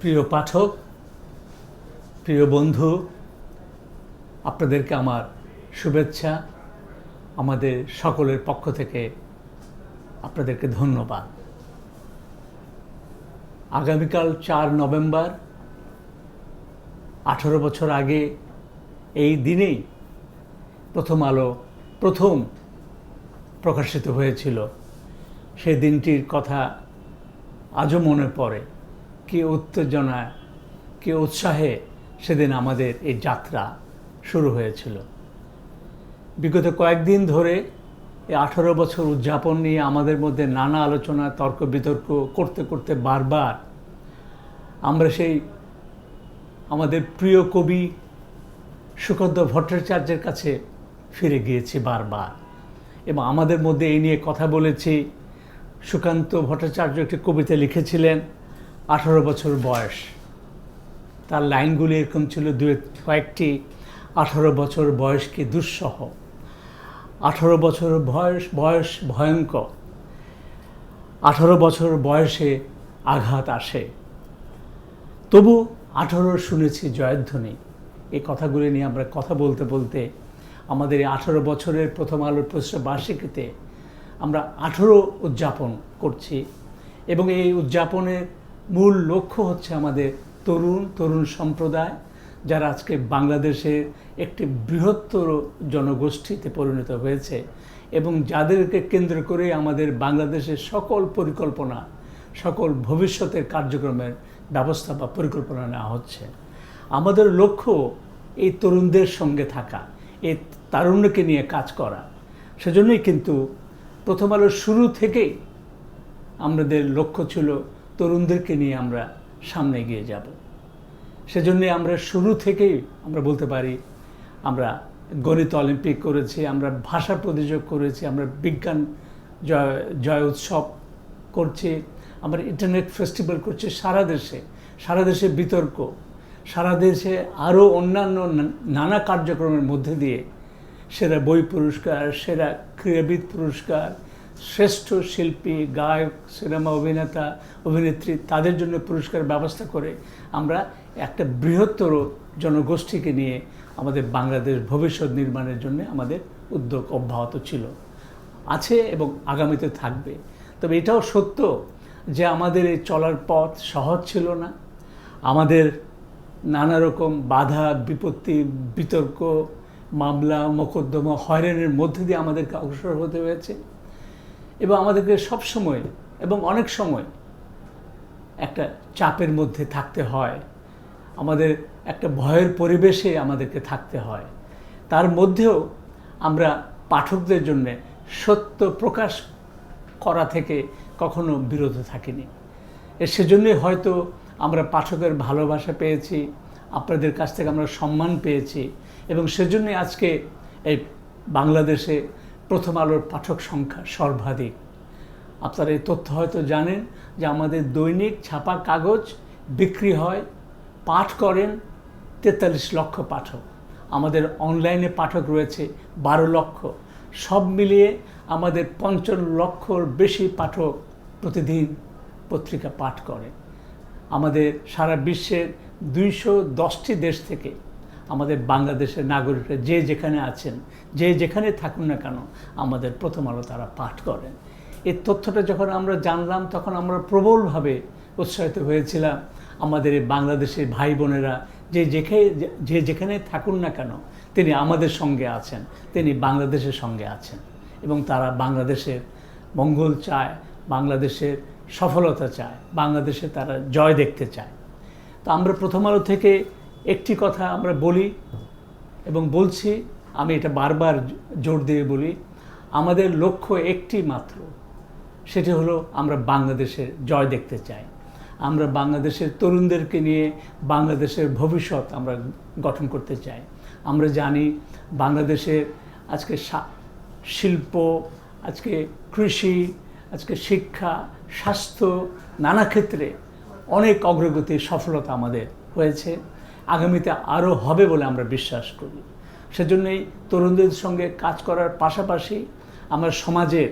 প্রিয় পাঠক, প্রিয় বন্ধু, আপনাদেরকে আমার শুভেচ্ছা, আমাদের সকলের পক্ষ থেকে আপনাদেরকে ধন্যবাদ। আগামীকাল চার নভেম্বর, আঠারো বছর আগে এই দিনেই প্রথম আলো, প্রথম প্রকাশিত হয়েছিল। সেই দিনটির কথা আজও মনে পড়ে। কি উত্তেজনায়, কে উৎসাহে সেদিন আমাদের এই যাত্রা শুরু হয়েছিল। বিগত কয়েকদিন ধরে এই আঠারো বছর উদযাপন নিয়ে আমাদের মধ্যে নানা আলোচনা, তর্ক, বিতর্ক করতে করতে বারবার আমরা সেই আমাদের প্রিয় কবি সুকন্ত ভট্টাচার্যের কাছে ফিরে গিয়েছি বারবার। এবং আমাদের মধ্যে এই নিয়ে কথা বলেছি। সুকান্ত ভট্টাচার্য একটি কবিতা লিখেছিলেন আঠারো বছর বয়স। তার লাইনগুলি এরকম ছিল দু কয়েকটি আঠারো বছর বয়সকে দুঃসহ। আঠারো বছর বয়স বয়স ভয়ঙ্কর। আঠারো বছর বয়সে আঘাত আসে। তবু আঠারো শুনেছি জয়ধ্বনি। এই কথাগুলি নিয়ে আমরা কথা বলতে বলতে আমাদের এই আঠারো বছরের প্রথম আলোর প্রতিষ্ঠা বার্ষিকীতে আমরা আঠারো উদযাপন করছি এবং এই উদযাপনের মূল লক্ষ্য হচ্ছে আমাদের তরুণ তরুণ সম্প্রদায়, যারা আজকে বাংলাদেশের একটি বৃহত্তর জনগোষ্ঠীতে পরিণত হয়েছে এবং যাদেরকে কেন্দ্র করে আমাদের বাংলাদেশের সকল পরিকল্পনা, সকল ভবিষ্যতের কার্যক্রমের ব্যবস্থা বা পরিকল্পনা নেওয়া হচ্ছে। আমাদের লক্ষ্য এই তরুণদের সঙ্গে থাকা, এই তারুণ্যকে নিয়ে কাজ করা। সেজন্যই কিন্তু প্রথম আলোর শুরু থেকেই আমাদের লক্ষ্য ছিল তরুণদেরকে নিয়ে আমরা সামনে এগিয়ে যাব। সেজন্যে আমরা শুরু থেকেই আমরা বলতে পারি, আমরা গণিত অলিম্পিক করেছি, আমরা ভাষা প্রতিযোগ করেছি, আমরা বিজ্ঞান জয় জয় উৎসব করছি, আমরা ইন্টারনেট ফেস্টিভ্যাল করছি সারা দেশে সারা দেশে বিতর্ক, সারা দেশে আরও অন্যান্য নানা কার্যক্রমের মধ্যে দিয়ে সেরা বই পুরস্কার, সেরা ক্রীড়াবিদ পুরস্কার শ্রেষ্ঠ শিল্পী, গায়ক, সিনেমা অভিনেতা, অভিনেত্রী তাদের জন্য পুরস্কার ব্যবস্থা করে আমরা একটা বৃহত্তর জনগোষ্ঠীকে নিয়ে আমাদের বাংলাদেশ ভবিষ্যৎ নির্মাণের জন্য আমাদের উদ্যোগ অব্যাহত ছিল। আছে এবং আগামীতে থাকবে। তবে এটাও সত্য যে আমাদের এই চলার পথ সহজ ছিল না। আমাদের নানা রকম বাধা, বিপত্তি, বিতর্ক, মামলা, মোকদ্দমা, হয়রানির মধ্যে দিয়ে আমাদেরকে অগ্রসর হতে হয়েছে। এবং আমাদেরকে সব সময় এবং অনেক সময় একটা চাপের মধ্যে থাকতে হয়। আমাদের একটা ভয়ের পরিবেশে আমাদেরকে থাকতে হয়। তার মধ্যেও আমরা পাঠকদের জন্যে সত্য প্রকাশ করা থেকে কখনো বিরত থাকিনি। সেজন্যই হয়তো আমরা পাঠকের ভালোবাসা পেয়েছি, আপনাদের কাছ থেকে আমরা সম্মান পেয়েছি এবং সেজন্যই আজকে এই বাংলাদেশে প্রথম আলোর পাঠক সংখ্যা সর্বাধিক। আপনারা এই তথ্য হয়তো জানেন যে আমাদের দৈনিক ছাপা কাগজ বিক্রি হয়, পাঠ করেন তেতাল্লিশ লক্ষ পাঠক। আমাদের অনলাইনে পাঠক রয়েছে বারো লক্ষ। সব মিলিয়ে আমাদের পঞ্চান্ন লক্ষর বেশি পাঠক প্রতিদিন পত্রিকা পাঠ করে। আমাদের সারা বিশ্বের দুইশো দশটি দেশ থেকে আমাদের বাংলাদেশের নাগরিকরা যে যেখানে আছেন, যে যেখানে থাকুন না কেন, আমাদের প্রথম আলো তারা পাঠ করেন। এই তথ্যটা যখন আমরা জানলাম, তখন আমরা প্রবলভাবে উৎসাহিত হয়েছিলাম। আমাদের এই বাংলাদেশের ভাই বোনেরা যে যেখানে যে যেখানে থাকুন না কেন, তিনি আমাদের সঙ্গে আছেন, তিনি বাংলাদেশের সঙ্গে আছেন এবং তারা বাংলাদেশের মঙ্গল চায়, বাংলাদেশের সফলতা চায়, বাংলাদেশে তারা জয় দেখতে চায়। তো আমরা প্রথম আলো থেকে একটি কথা আমরা বলি এবং বলছি, আমি এটা বারবার জোর দিয়ে বলি, আমাদের লক্ষ্য একটি মাত্র, সেটি হলো আমরা বাংলাদেশের জয় দেখতে চাই। আমরা বাংলাদেশের তরুণদেরকে নিয়ে বাংলাদেশের ভবিষ্যৎ আমরা গঠন করতে চাই। আমরা জানি বাংলাদেশের আজকে শিল্প, আজকে কৃষি, আজকে শিক্ষা, স্বাস্থ্য, নানা ক্ষেত্রে অনেক অগ্রগতির সফলতা আমাদের হয়েছে। আগামীতে আরও হবে বলে আমরা বিশ্বাস করি। সেজন্যই তরুণদের সঙ্গে কাজ করার পাশাপাশি আমরা সমাজের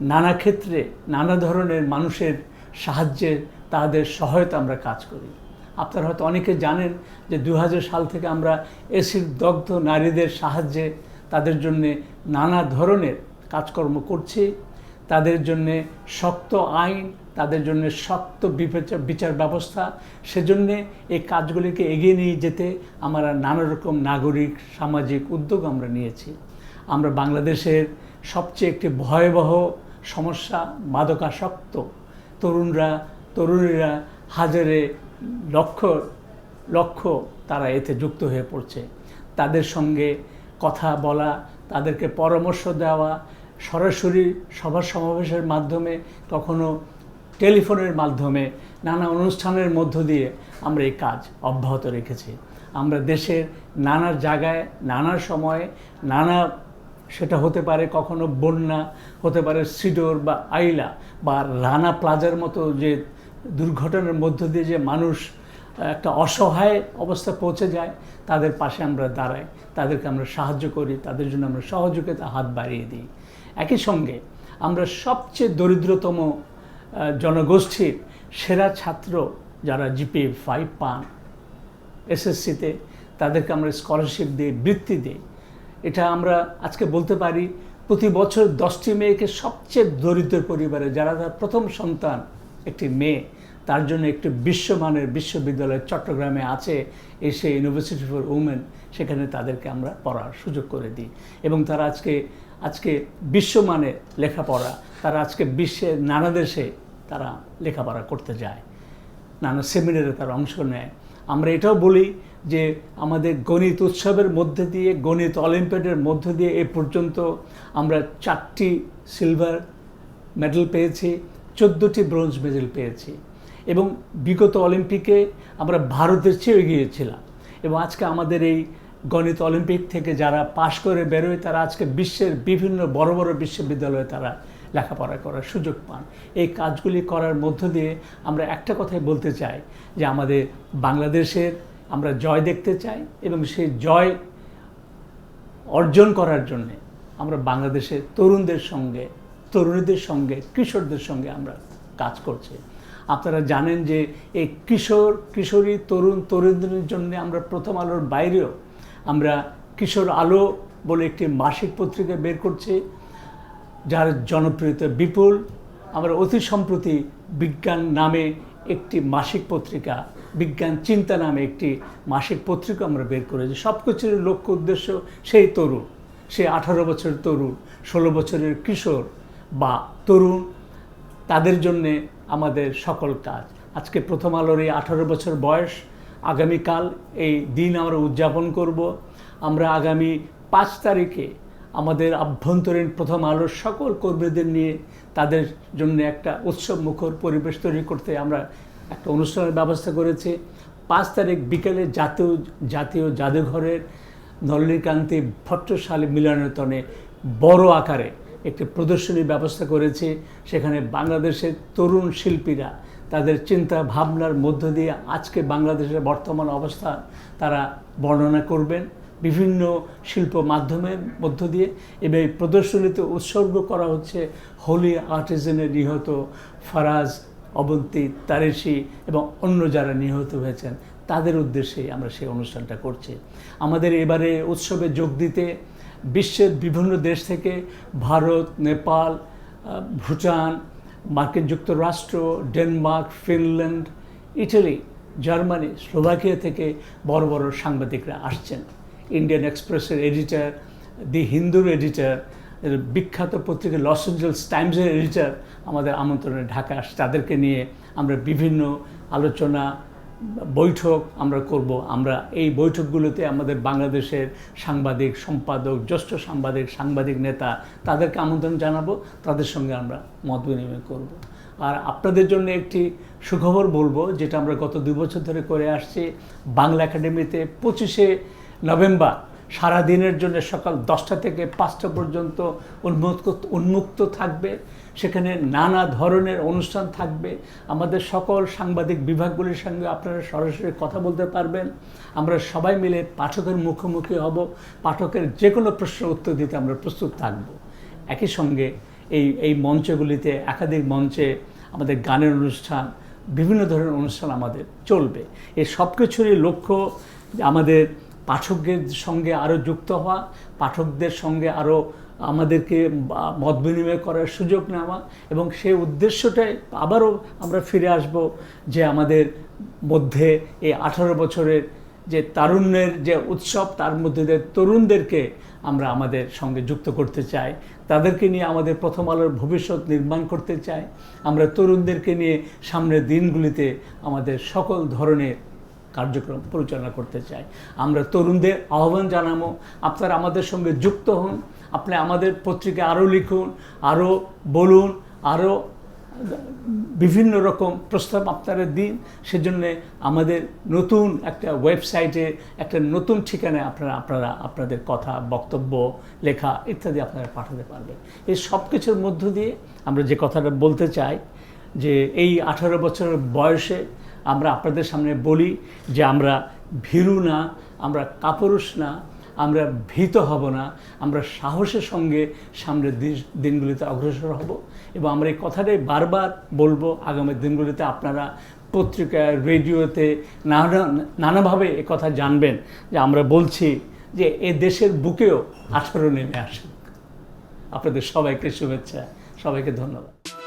নানা ক্ষেত্রে নানা ধরনের মানুষের সাহায্যে তাদের সহায়তা আমরা কাজ করি। আপনারা হয়তো অনেকে জানেন যে দু হাজার সাল থেকে আমরা এসির দগ্ধ নারীদের সাহায্যে তাদের জন্যে নানা ধরনের কাজকর্ম করছি। তাদের জন্যে শক্ত আইন তাদের জন্য শক্ত বিচার ব্যবস্থা। সেজন্যে এই কাজগুলিকে এগিয়ে নিয়ে যেতে আমরা নানা রকম নাগরিক, সামাজিক উদ্যোগ আমরা নিয়েছি। আমরা বাংলাদেশের সবচেয়ে একটি ভয়াবহ সমস্যা মাদকাসক্ত। তরুণরা, তরুণীরা হাজারে লক্ষ লক্ষ তারা এতে যুক্ত হয়ে পড়ছে। তাদের সঙ্গে কথা বলা, তাদেরকে পরামর্শ দেওয়া, সরাসরি সভা সমাবেশের মাধ্যমে কখনো টেলিফোনের মাধ্যমে নানা অনুষ্ঠানের মধ্য দিয়ে আমরা এই কাজ অব্যাহত রেখেছি। আমরা দেশের নানা জায়গায়, নানা সময়ে নানা, সেটা হতে পারে কখনো বন্যা, হতে পারে সিডোর বা আইলা বা রানা প্লাজার মতো যে দুর্ঘটনার মধ্য দিয়ে যে মানুষ, একটা অসহায় অবস্থা পৌঁছে যায়, তাদের পাশে আমরা দাঁড়াই, তাদেরকে আমরা সাহায্য করি, তাদের জন্য আমরা সহযোগিতা হাত বাড়িয়ে দিই। একই সঙ্গে আমরা সবচেয়ে দরিদ্রতম জনগোষ্ঠীর সেরা ছাত্র যারা জিপি ফাইভ পান, এসএসসিতে, তাদেরকে আমরা স্কলারশিপ দিই বৃত্তি দিই এটা আমরা আজকে বলতে পারি, প্রতি বছর দশটি মেয়েকে সবচেয়ে দরিদ্র পরিবারে, যারা তার প্রথম সন্তান একটি মেয়ে, তার জন্য একটি বিশ্বমানের বিশ্ববিদ্যালয় চট্টগ্রামে আছে, এসে ইউনিভার্সিটি ফর উমেন সেখানে তাদেরকে আমরা পড়ার সুযোগ করে দিই। এবং তারা আজকে আজকে বিশ্বমানের লেখাপড়া, তারা আজকে বিশ্বের নানা দেশে তারা লেখাপড়া করতে যায়, নানা সেমিনারে তারা অংশ নেয়। আমরা এটাও বলি যে আমাদের গণিত উৎসবের মধ্যে দিয়ে, গণিত অলিম্পিয়াডের মধ্য দিয়ে এ পর্যন্ত আমরা চারটি সিলভার মেডেল পেয়েছি, চোদ্দোটি ব্রোঞ্জ মেডেল পেয়েছি এবং বিগত অলিম্পিকে আমরা ভারতের চেয়ে এগিয়েছিলাম এবং আজকে আমাদের এই গণিত অলিম্পিক থেকে যারা পাশ করে বেরোয়, তারা আজকে বিশ্বের বিভিন্ন বড় বড় বিশ্ববিদ্যালয়ে তারা লেখাপড়া করার সুযোগ পান। এই কাজগুলি করার মধ্য দিয়ে আমরা একটা কথাই বলতে চাই যে আমাদের বাংলাদেশের আমরা জয় দেখতে চাই এবং সেই জয় অর্জন করার জন্যে আমরা বাংলাদেশের তরুণদের সঙ্গে, তরুণীদের সঙ্গে, কিশোরদের সঙ্গে আমরা কাজ করছি। আপনারা জানেন যে এই কিশোর, কিশোরী, তরুণ, তরুণদের জন্য আমরা প্রথম আলোর বাইরেও আমরা কিশোর আলো বলে একটি মাসিক পত্রিকা বের করছি, যার জনপ্রিয়তা বিপুল। আমরা অতি সম্প্রতি বিজ্ঞান নামে একটি মাসিক পত্রিকা, বিজ্ঞান চিন্তা নামে একটি মাসিক পত্রিকা আমরা বের করেছি। সব কিছুর লক্ষ্য উদ্দেশ্য সেই তরুণ, সে আঠারো বছরের তরুণ, ষোলো বছরের কিশোর বা তরুণ, তাদের জন্যে আমাদের সকল কাজ। আজকে প্রথম আলোর এই আঠারো বছর বয়স আগামীকাল এই দিন আমরা উদযাপন করব। আমরা আগামী পাঁচ তারিখে আমাদের আভ্যন্তরীণ প্রথম আলোর সকল কর্মীদের নিয়ে তাদের জন্য একটা উৎসব মুখর পরিবেশ তৈরি করতে আমরা একটা অনুষ্ঠানের ব্যবস্থা করেছি। পাঁচ তারিখ বিকেলে জাতীয় জাতীয় জাদুঘরের নলিনীকান্তি ভট্টশালী মিলনায়তনে বড় আকারে একটি প্রদর্শনীর ব্যবস্থা করেছে। সেখানে বাংলাদেশের তরুণ শিল্পীরা তাদের চিন্তা ভাবনার মধ্য দিয়ে আজকে বাংলাদেশের বর্তমান অবস্থা তারা বর্ণনা করবেন। বিভিন্ন শিল্প মাধ্যমের মধ্য দিয়ে এবং প্রদর্শনীতে উৎসর্গ করা হচ্ছে হোলি আর্টিজেনের নিহত ফারাজ অবন্তী, তারেশি এবং অন্য যারা নিহত হয়েছেন, তাদের উদ্দেশ্যেই আমরা সেই অনুষ্ঠানটা করছি। আমাদের এবারে উৎসবে যোগ দিতে বিশ্বের বিভিন্ন দেশ থেকে ভারত, নেপাল ভুটান মার্কিন যুক্তরাষ্ট্র, Denmark, Finland, Italy, Germany, Slovakia থেকে বড় বড় সাংবাদিকরা আসছেন। ইন্ডিয়ান এক্সপ্রেসের এডিটার, দি হিন্দুর এডিটার বিখ্যাত পত্রিকা লস এঞ্জেলস টাইমসের এডিটার আমাদের আমন্ত্রণে ঢাকা আসছে। তাদেরকে নিয়ে আমরা বিভিন্ন আলোচনা বৈঠক আমরা করব। আমরা এই বৈঠকগুলোতে আমাদের বাংলাদেশের সাংবাদিক সম্পাদক, জ্যেষ্ঠ সাংবাদিক সাংবাদিক নেতা তাদেরকে আমন্ত্রণ জানাব। তাদের সঙ্গে আমরা মত বিনিময় করব। আর আপনাদের জন্য একটি সুখবর বলব, যেটা আমরা গত দুই বছর ধরে করে আসছি। বাংলা একাডেমিতে পঁচিশে নভেম্বর সারা দিনের জন্য সকাল দশটা থেকে পাঁচটা পর্যন্ত উন্মুক্ত উন্মুক্ত থাকবে। সেখানে নানা ধরনের অনুষ্ঠান থাকবে। আমাদের সকল সাংবাদিক বিভাগগুলির সঙ্গে আপনারা সরাসরি কথা বলতে পারবেন। আমরা সবাই মিলে পাঠকের মুখোমুখি হব। পাঠকের যে কোনো প্রশ্নের উত্তর দিতে আমরা প্রস্তুত থাকব। একই সঙ্গে এই এই মঞ্চগুলিতে, একাধিক মঞ্চে আমাদের গানের অনুষ্ঠান, বিভিন্ন ধরনের অনুষ্ঠান আমাদের চলবে। এই সব কিছুরই লক্ষ্য আমাদের পাঠকদের সঙ্গে আরও যুক্ত হওয়া, পাঠকদের সঙ্গে আরও আমাদেরকে মত বিনিময় করার সুযোগ নেওয়া এবং সেই উদ্দেশ্যটাই আবারও আমরা ফিরে আসব যে আমাদের মধ্যে এই আঠারো বছরের যে তারুণ্যের যে উৎসব, তার মধ্যে দিয়ে তরুণদেরকে আমরা আমাদের সঙ্গে যুক্ত করতে চাই। তাদেরকে নিয়ে আমাদের প্রথম আলোর ভবিষ্যৎ নির্মাণ করতে চাই। আমরা তরুণদেরকে নিয়ে সামনের দিনগুলিতে আমাদের সকল ধরনের কার্যক্রম পরিচালনা করতে চাই। আমরা তরুণদের আহ্বান জানাব, আপনারা আমাদের সঙ্গে যুক্ত হন, আপনি আমাদের পত্রিকায় আরও লিখুন, আরও বলুন, আরও বিভিন্ন রকম প্রস্তাব আপনারা দিন। সেজন্য আমাদের নতুন একটা ওয়েবসাইটে, একটা নতুন ঠিকানায় আপনারা আপনারা, আপনাদের কথা, বক্তব্য, লেখা ইত্যাদি আপনারা পাঠাতে পারবেন। এই সব কিছুর মধ্য দিয়ে আমরা যে কথাটা বলতে চাই, যে এই আঠারো বছরের বয়সে আমরা আপনাদের সামনে বলি যে আমরা ভীরু না, আমরা কাপুরুষ না, আমরা ভীত হব না, আমরা সাহসের সঙ্গে সামনের দিন- দিনগুলিতে অগ্রসর হব এবং আমরা এই কথাটাই বারবার বলব আগামী দিনগুলিতে আপনারা পত্রিকায়, রেডিওতে নানা, নানাভাবে এ কথা জানবেন। যে আমরা বলছি যে এ দেশের বুকেও আঠারো নেমে আসুক। আপনাদের সবাইকে শুভেচ্ছা, সবাইকে ধন্যবাদ।